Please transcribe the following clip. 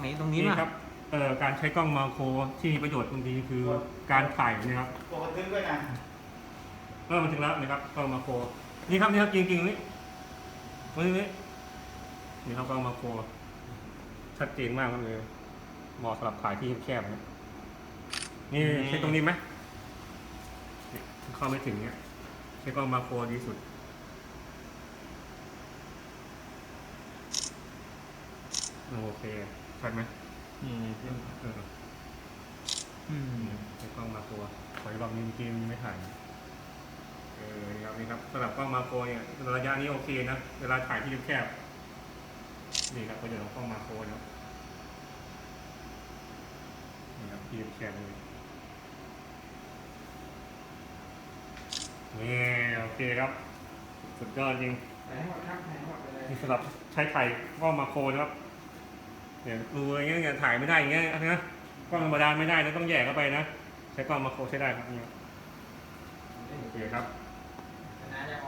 ไหนตรงนี้นี่ป่ะ ครับเอ่อการใช้กล้องมาโครที่มีประโยชน์บางทีคือการถ่ายนะครับตัวกระทึกด้วยนะเริ่มมาถึงแล้วนะครับกล้องมาโครนี่ครับนี่ครับจริงจริงๆนี่นี่นี่นี่ครับกล้องมาโครชัดเจนมากเลยเหมาะสำหรับถ่ายที่แคบๆนะนี่ใช้ตรงนี้ไหมเนี่ยเข้าไม่ถึงเนี่ยใช้กล้องมาโครดีสุด โอเค ชัดไหมนี่เอออืมใช้กล้องมาโครขออีกรอบนึงเกมไม่ถ่ายเออนี่ครับนี่ครับสำหรับกล้องมาโครเนี่ยระยะนี้โอเคนะ เวลาถ่ายที่แคบๆนี่ครับประโยชน์ของกล้องมาโครนะครับนี่ครับที่แคบเลยนี่โอเคครับ สุดยอดจริงไหนหมดครับไหนหมดเลยนี่สำหรับใช้ถ่ายกล้องมาโครนะครับ เนี่ยรูอย่างเงี้ยเนี่ยถ่ายไม่ได้อย่างเงี้ยนะกล้องธรรมดาไม่ได้นะต้องแยกเข้าไปนะใช้กล้องมาโครใช้ได้ครับนี่โอเคครับคณะจะอ